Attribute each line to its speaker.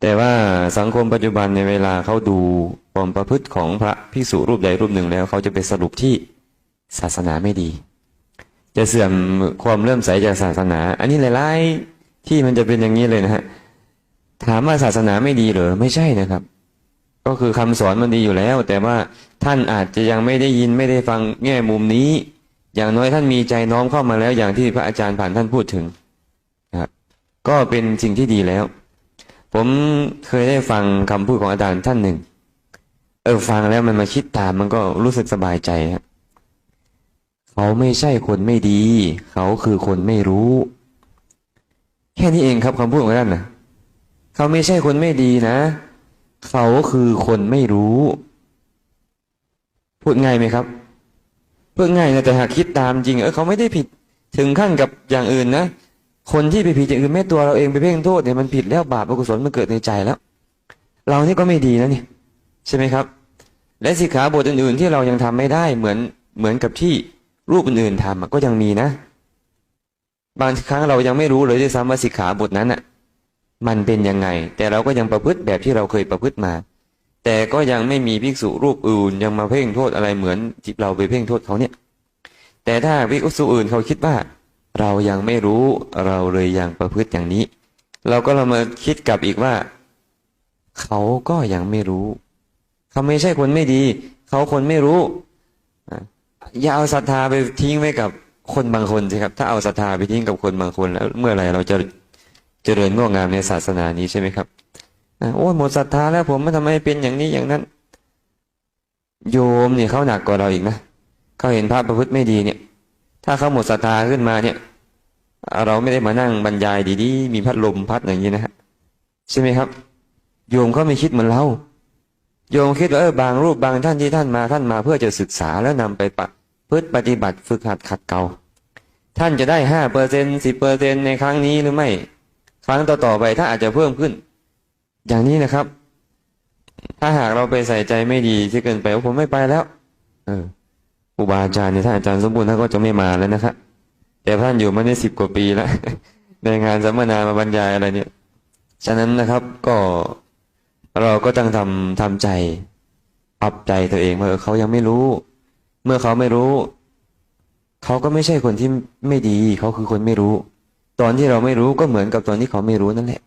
Speaker 1: แต่ว่าสังคมปัจจุบันในเวลาเขาดูความประพฤติของพระภิกษุรูปใดรูปหนึ่งแล้วเขาจะไปสรุปที่ศาสนาไม่ดี จะเสื่อมความเลื่อมใสจากศาสนา อันนี้หลายๆที่มันจะเป็นอย่างนี้เลยนะฮะถามว่าศาสนาไม่ดีเหรอไม่ใช่นะครับ ก็คือคำสอนมันดีอยู่แล้ว แต่ว่าท่านอาจจะยังไม่ได้ยินไม่ได้ฟังแง่มุมนี้ อย่างน้อยท่านมีใจน้อมเข้ามาแล้วอย่างที่พระอาจารย์ผ่านท่านพูดถึงนะครับก็เป็นสิ่งที่ดีแล้ว ผมเคยได้ฟังคำพูดของอาจารย์ท่านหนึ่ง เออฟังแล้วมันมาคิดตามมันก็รู้สึกสบายใจครับเขาไม่ใช่คนไม่ดี เขาคือคนไม่รู้ แค่นี้เองครับคำพูดของท่านนะเขาไม่ใช่คนไม่ดีนะ เขาคือคนไม่รู้ พูดง่ายไหมครับพูดง่ายนะแต่หากคิดตามจริง เออเขาไม่ได้ผิดถึงขั้นกับอย่างอื่นนะ คนที่ไปผิดอย่างอื่นแม้ตัวเราเองไปเพ่งโทษเนี่ยมันผิดแล้วบาปอกุศลมันเกิดในใจแล้ว เรานี่ก็ไม่ดีนะนี่ใช่ไหมครับ และสิกขาบทอื่นๆที่เรายังทำไม่ได้เหมือนเหมือนกับที่รูปอื่นๆทำก็ยังมีนะ บางครั้งเรายังไม่รู้เลยด้วยซ้ำว่าสิกขาบทนั้นอะ มันเป็นยังไง แต่เราก็ยังประพฤติแบบที่เราเคยประพฤติมา แต่ก็ยังไม่มีภิกษุรูปอื่น ยังมาเพ่งโทษอะไรเหมือนที่เราไปเพ่งโทษเขาเนี่ย แต่ถ้าภิกษุอื่นเขาคิดว่า เรายังไม่รู้เราเลยยังประพฤติอย่างนี้ เราก็เรามาคิดกลับอีกว่า เขาก็ยังไม่รู้ เขาไม่ใช่คนไม่ดี เขาคนไม่รู้อย่าเอาศรัทธาไปทิ้งไว้กับคนบางคนสิครับ ถ้าเอาศรัทธาไปทิ้งกับคนบางคนแล้วเมื่อไหร่เราจะเจริญงอกงามในศาสนานี้ใช่ไหมครับโอ้หมดศรัทธาแล้วผมมันทำไมเป็นอย่างนี้อย่างนั้น โยมเนี่ยเขาหนักกว่าเราอีกนะเขาเห็นพระประพฤติไม่ดีเนี่ย ถ้าเขาหมดศรัทธาขึ้นมาเนี่ย เราไม่ได้มานั่งบรรยายดีๆ มีพัดลมพัดอย่างนี้นะฮะใช่ไหมครับ โยมเขาไม่คิดเหมือนเรา โยมคิดว่าเออบางรูปบางท่านที่ท่านมาท่านมาเพื่อจะศึกษาแล้วนำไปปะพฤติปฏิบัติฝึกหัดขัดเกลาท่านจะได้ห้าเปอร์เซ็นสิบเปอร์เซ็นในครั้งนี้หรือไม่ ครั้งต่อๆไปถ้าอาจจะเพิ่มขึ้น อย่างนี้นะครับ ถ้าหากเราไปใส่ใจไม่ดีที่เกินไปว่าผมไม่ไปแล้ว เออ ครูบาอาจารย์เนี่ยท่านอาจารย์สมบูรณ์ท่านก็จะไม่มาแล้วนะครับแต่ท่านอยู่มาได้สิบกว่าปีแล้วในงานสัมมนามาบรรยายอะไรเนี่ย ฉะนั้นนะครับก็เราก็ต้องทำทำใจปรับใจตัวเองว่าเออเขายังไม่รู้ เมื่อเขาไม่รู้ เขาก็ไม่ใช่คนที่ไม่ดี เขาคือคนไม่รู้ ตอนที่เราไม่รู้ก็เหมือนกับตอนที่เขาไม่รู้นั่นแหละ